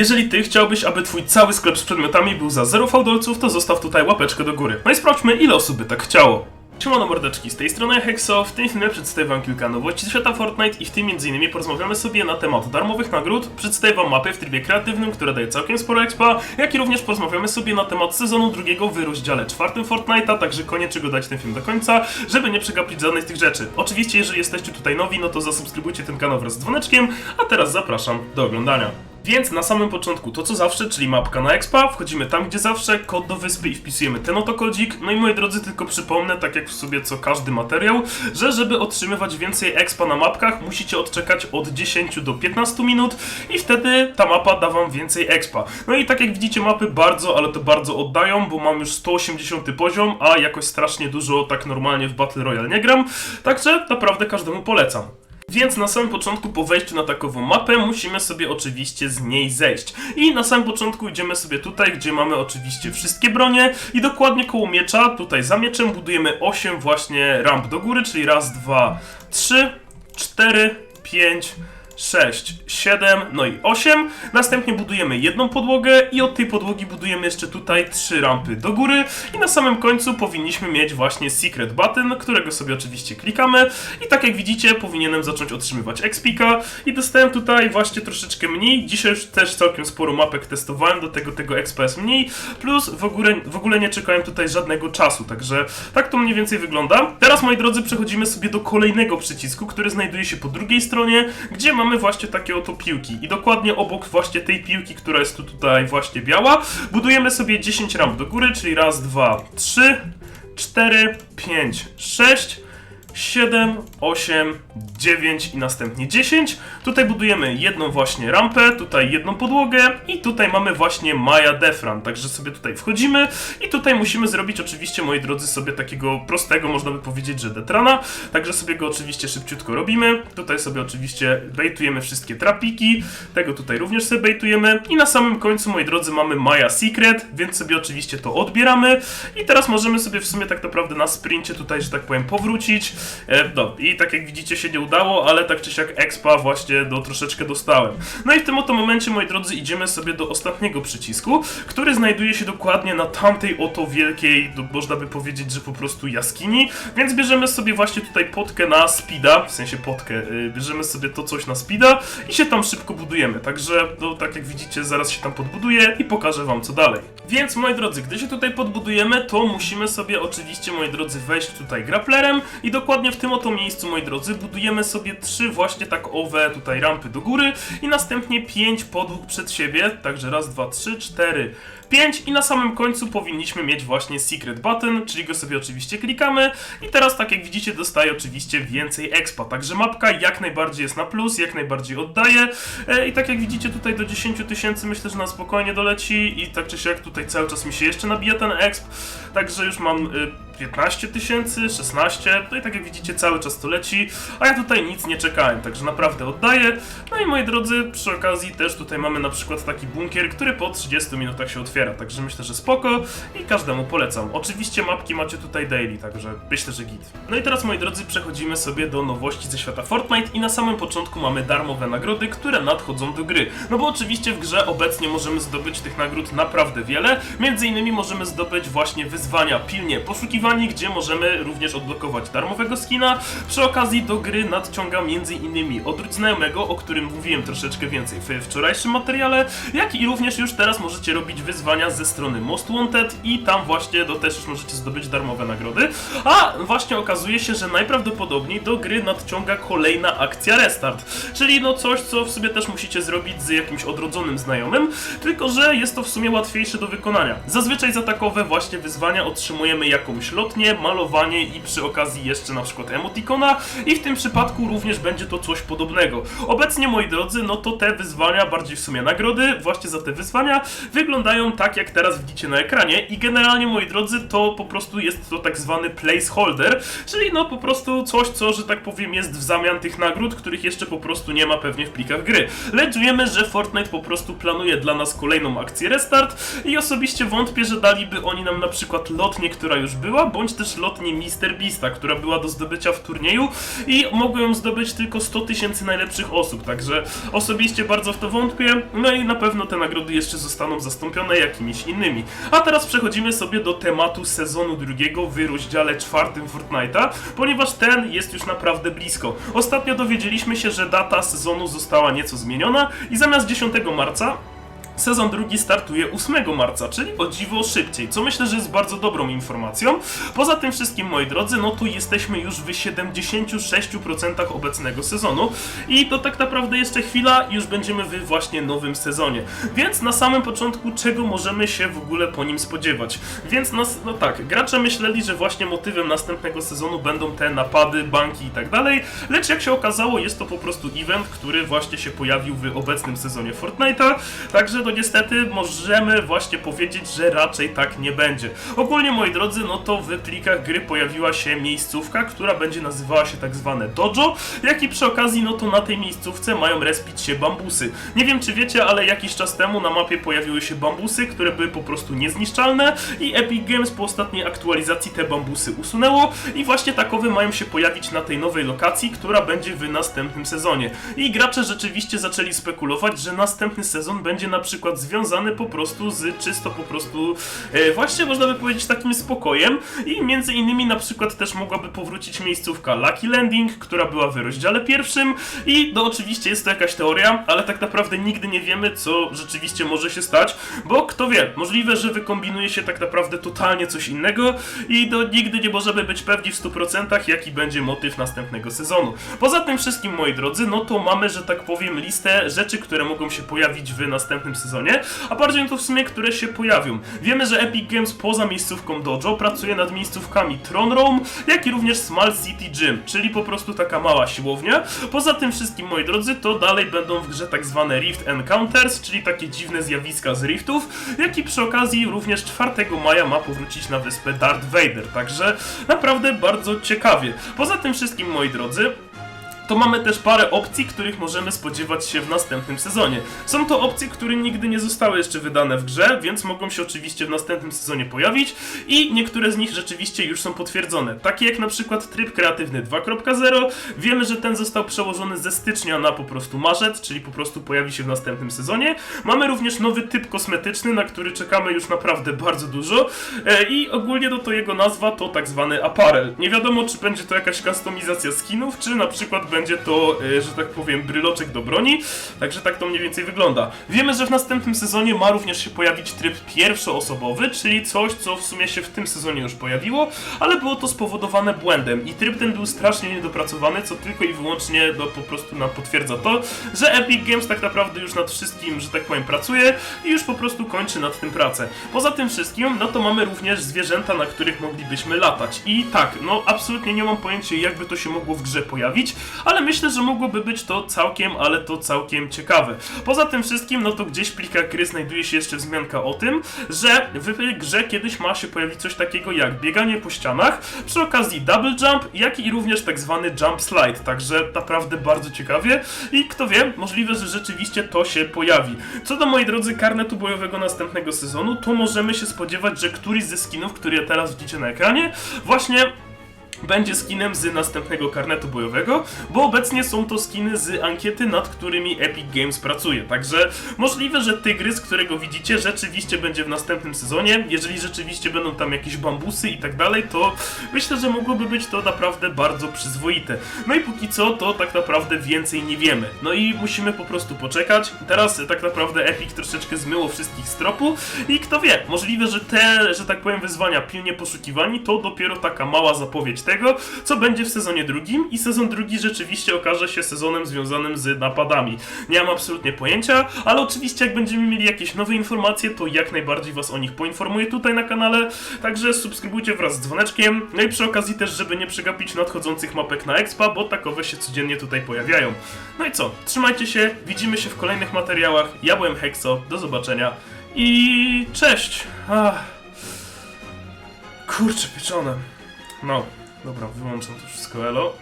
Jeżeli ty chciałbyś, aby twój cały sklep z przedmiotami był za 0 fałdolców, to zostaw tutaj łapeczkę do góry. No i sprawdźmy, ile osób by tak chciało. Siemano mordeczki, z tej strony Hexo, w tym filmie przedstawię wam kilka nowości świata Fortnite i w tym m.in. porozmawiamy sobie na temat darmowych nagród, przedstawię wam mapę w trybie kreatywnym, która daje całkiem sporo expa, jak i również porozmawiamy sobie na temat sezonu drugiego w rozdziale czwartym Fortnite'a, także koniecznie go dać ten film do końca, żeby nie przegapić żadnej z tych rzeczy. Oczywiście, jeżeli jesteście tutaj nowi, no to zasubskrybujcie ten kanał wraz z dzwoneczkiem, a teraz zapraszam do oglądania. Więc na samym początku to co zawsze, czyli mapka na expa, wchodzimy tam gdzie zawsze, kod do wyspy i wpisujemy ten oto kodzik. No i moi drodzy, tylko przypomnę, tak jak w sobie co każdy materiał, że żeby otrzymywać więcej expa na mapkach, musicie odczekać od 10 do 15 minut i wtedy ta mapa da wam więcej expa. No i tak jak widzicie, mapy bardzo, ale to bardzo oddają, bo mam już 180 poziom, a jakoś strasznie dużo tak normalnie w Battle Royale nie gram, także naprawdę każdemu polecam. Więc na samym początku po wejściu na takową mapę musimy sobie oczywiście z niej zejść. I na samym początku idziemy sobie tutaj, gdzie mamy oczywiście wszystkie bronie i dokładnie koło miecza, tutaj za mieczem budujemy 8 właśnie ramp do góry, czyli raz, dwa, trzy, cztery, pięć, 6, 7, no i 8. Następnie budujemy jedną podłogę i od tej podłogi budujemy jeszcze tutaj trzy rampy do góry i na samym końcu powinniśmy mieć właśnie secret button, którego sobie oczywiście klikamy i tak jak widzicie powinienem zacząć otrzymywać expika i dostałem tutaj właśnie troszeczkę mniej. Dzisiaj już też całkiem sporo mapek testowałem, do tego tego expa jest mniej, plus w ogóle, w ogóle nie czekałem tutaj żadnego czasu, także tak to mniej więcej wygląda. Teraz moi drodzy przechodzimy sobie do kolejnego przycisku, który znajduje się po drugiej stronie, gdzie mamy właśnie takie oto piłki i dokładnie obok właśnie tej piłki, która jest tu tutaj właśnie biała, budujemy sobie 10 ramp do góry, czyli raz, dwa, trzy, cztery, pięć, sześć. 7, 8, 9 i następnie 10. Tutaj budujemy jedną właśnie rampę, tutaj jedną podłogę i tutaj mamy właśnie Maya Defran, także sobie tutaj wchodzimy i tutaj musimy zrobić oczywiście, moi drodzy, sobie takiego prostego, można by powiedzieć, że detrana, także sobie go oczywiście szybciutko robimy. Tutaj sobie oczywiście bejtujemy wszystkie trapiki, tego tutaj również sobie bejtujemy i na samym końcu, moi drodzy, mamy Maya Secret, więc sobie oczywiście to odbieramy i teraz możemy sobie w sumie tak naprawdę na sprincie tutaj, że tak powiem, powrócić. E, no i tak jak widzicie się nie udało, ale tak czy siak expa właśnie do troszeczkę dostałem. No i w tym oto momencie, moi drodzy, idziemy sobie do ostatniego przycisku, który znajduje się dokładnie na tamtej oto wielkiej, no, można by powiedzieć, że po prostu jaskini, więc bierzemy sobie właśnie tutaj potkę na speeda, w sensie potkę, y, bierzemy sobie to coś na speeda i się tam szybko budujemy, także no tak jak widzicie, zaraz się tam podbuduję i pokażę wam co dalej. Więc moi drodzy, gdy się tutaj podbudujemy, to musimy sobie oczywiście, moi drodzy, wejść tutaj grapplerem i dokładnie w tym oto miejscu, moi drodzy, budujemy sobie trzy właśnie tak owe tutaj rampy do góry i następnie pięć podłóg przed siebie, także raz, dwa, trzy, cztery, 5 i na samym końcu powinniśmy mieć właśnie secret button, czyli go sobie oczywiście klikamy. I teraz tak jak widzicie dostaje oczywiście więcej expa, także mapka jak najbardziej jest na plus, jak najbardziej oddaje i tak jak widzicie tutaj do 10 tysięcy myślę, że na spokojnie doleci. I tak czy siak tutaj cały czas mi się jeszcze nabija ten exp, także już mam y, 15 tysięcy, 16, no i tak jak widzicie cały czas to leci, a ja tutaj nic nie czekałem, także naprawdę oddaję. No i moi drodzy, przy okazji też tutaj mamy na przykład taki bunkier, który po 30 minutach się otwiera, także myślę, że spoko i każdemu polecam. Oczywiście mapki macie tutaj daily, także myślę, że git. No i teraz moi drodzy przechodzimy sobie do nowości ze świata Fortnite i na samym początku mamy darmowe nagrody, które nadchodzą do gry. No bo oczywiście w grze obecnie możemy zdobyć tych nagród naprawdę wiele, między innymi możemy zdobyć właśnie wyzwania pilnie poszukiwania gdzie możemy również odblokować darmowego skina. Przy okazji do gry nadciąga m.in. odwróć znajomego, o którym mówiłem troszeczkę więcej w wczorajszym materiale, jak i również już teraz możecie robić wyzwania ze strony Most Wanted i tam właśnie do też już możecie zdobyć darmowe nagrody. A właśnie okazuje się, że najprawdopodobniej do gry nadciąga kolejna akcja Restart, czyli no coś, co w sobie też musicie zrobić z jakimś odrodzonym znajomym, tylko że jest to w sumie łatwiejsze do wykonania. Zazwyczaj za takowe właśnie wyzwania otrzymujemy jakąś lotnię, malowanie i przy okazji jeszcze na przykład emotikona i w tym przypadku również będzie to coś podobnego. Obecnie moi drodzy, no to te wyzwania, bardziej w sumie nagrody, właśnie za te wyzwania wyglądają tak jak teraz widzicie na ekranie i generalnie moi drodzy to po prostu jest to tak zwany placeholder, czyli no po prostu coś, co, że tak powiem jest w zamian tych nagród, których jeszcze po prostu nie ma pewnie w plikach gry. Lecz wiemy, że Fortnite po prostu planuje dla nas kolejną akcję restart i osobiście wątpię, że daliby oni nam na przykład lotnię, która już była, bądź też lotnię Mr. Beasta, która była do zdobycia w turnieju i mogło ją zdobyć tylko 100 tysięcy najlepszych osób, także osobiście bardzo w to wątpię, no i na pewno te nagrody jeszcze zostaną zastąpione jakimiś innymi. A teraz przechodzimy sobie do tematu sezonu drugiego w rozdziale czwartym Fortnite'a, ponieważ ten jest już naprawdę blisko. Ostatnio dowiedzieliśmy się, że data sezonu została nieco zmieniona i zamiast 10 marca Sezon drugi startuje 8 marca, czyli o dziwo szybciej, co myślę, że jest bardzo dobrą informacją. Poza tym wszystkim, moi drodzy, no to jesteśmy już w 76% obecnego sezonu i to tak naprawdę jeszcze chwila już będziemy w właśnie nowym sezonie. Więc na samym początku, czego możemy się w ogóle po nim spodziewać? Więc nas, no tak, gracze myśleli, że właśnie motywem następnego sezonu będą te napady, banki i tak dalej, lecz jak się okazało, jest to po prostu event, który właśnie się pojawił w obecnym sezonie Fortnite'a, także niestety możemy właśnie powiedzieć, że raczej tak nie będzie. Ogólnie, moi drodzy, no to w plikach gry pojawiła się miejscówka, która będzie nazywała się tak zwane dojo, jak i przy okazji, no to na tej miejscówce mają respić się bambusy. Nie wiem, czy wiecie, ale jakiś czas temu na mapie pojawiły się bambusy, które były po prostu niezniszczalne i Epic Games po ostatniej aktualizacji te bambusy usunęło i właśnie takowe mają się pojawić na tej nowej lokacji, która będzie w następnym sezonie. I gracze rzeczywiście zaczęli spekulować, że następny sezon będzie na przykład związany po prostu z czysto po prostu e, właśnie można by powiedzieć takim spokojem. I między innymi na przykład też mogłaby powrócić miejscówka Lucky Landing, która była w rozdziale pierwszym. I no oczywiście jest to jakaś teoria, ale tak naprawdę nigdy nie wiemy co rzeczywiście może się stać, bo kto wie, możliwe, że wykombinuje się tak naprawdę totalnie coś innego. I no, nigdy nie możemy być pewni w 100% jaki będzie motyw następnego sezonu. Poza tym wszystkim moi drodzy, no to mamy, że tak powiem listę rzeczy, które mogą się pojawić w następnym sezonie, a bardziej to w sumie, które się pojawią. Wiemy, że Epic Games poza miejscówką Dojo pracuje nad miejscówkami Tron Room, jak i również Small City Gym, czyli po prostu taka mała siłownia. Poza tym wszystkim, moi drodzy, to dalej będą w grze tak zwane Rift Encounters, czyli takie dziwne zjawiska z Riftów, jak i przy okazji również 4 maja ma powrócić na wyspę Darth Vader, także naprawdę bardzo ciekawie. Poza tym wszystkim, moi drodzy, to mamy też parę opcji, których możemy spodziewać się w następnym sezonie. Są to opcje, które nigdy nie zostały jeszcze wydane w grze, więc mogą się oczywiście w następnym sezonie pojawić i niektóre z nich rzeczywiście już są potwierdzone. Takie jak na przykład tryb kreatywny 2.0. Wiemy, że ten został przełożony ze stycznia na po prostu marzec, czyli po prostu pojawi się w następnym sezonie. Mamy również nowy typ kosmetyczny, na który czekamy już naprawdę bardzo dużo e, i ogólnie no to jego nazwa to tak zwany apparel. Nie wiadomo, czy będzie to jakaś kustomizacja skinów, czy na przykład będzie to, e, że tak powiem, bryloczek do broni, także tak to mniej więcej wygląda. Wiemy, że w następnym sezonie ma również się pojawić tryb pierwszoosobowy, czyli coś, co w sumie się w tym sezonie już pojawiło, ale było to spowodowane błędem i tryb ten był strasznie niedopracowany, co tylko i wyłącznie no, po prostu nam potwierdza to, że Epic Games tak naprawdę już nad wszystkim, że tak powiem, pracuje i już po prostu kończy nad tym pracę. Poza tym wszystkim, no to mamy również zwierzęta, na których moglibyśmy latać. I tak, no absolutnie nie mam pojęcia, jakby to się mogło w grze pojawić, ale myślę, że mogłoby być to całkiem, ale to całkiem ciekawe. Poza tym wszystkim, no to gdzieś w plikach gry znajduje się jeszcze wzmianka o tym, że w grze kiedyś ma się pojawić coś takiego jak bieganie po ścianach, przy okazji double jump, jak i również tak zwany jump slide, także naprawdę bardzo ciekawie i kto wie, możliwe, że rzeczywiście to się pojawi. Co do moi drodzy karnetu bojowego następnego sezonu, to możemy się spodziewać, że któryś ze skinów, które teraz widzicie na ekranie, właśnie będzie skinem z następnego karnetu bojowego, bo obecnie są to skiny z ankiety, nad którymi Epic Games pracuje. Także możliwe, że tygrys, którego widzicie, rzeczywiście będzie w następnym sezonie. Jeżeli rzeczywiście będą tam jakieś bambusy i tak dalej, to myślę, że mogłoby być to naprawdę bardzo przyzwoite. No i póki co, to tak naprawdę więcej nie wiemy. No i musimy po prostu poczekać. Teraz tak naprawdę Epic troszeczkę zmyło wszystkich z tropu i kto wie, możliwe, że te, że tak powiem, wyzwania pilnie poszukiwani, to dopiero taka mała zapowiedź tego, co będzie w sezonie drugim i sezon drugi rzeczywiście okaże się sezonem związanym z napadami. Nie mam absolutnie pojęcia, ale oczywiście jak będziemy mieli jakieś nowe informacje, to jak najbardziej was o nich poinformuję tutaj na kanale, także subskrybujcie wraz z dzwoneczkiem, no i przy okazji też, żeby nie przegapić nadchodzących mapek na Expa, bo takowe się codziennie tutaj pojawiają. No i co, trzymajcie się, widzimy się w kolejnych materiałach, ja byłem Hexo, do zobaczenia i cześć! Ach. Kurczę pieczone. No, dobra, wyłączam to wszystko, elo.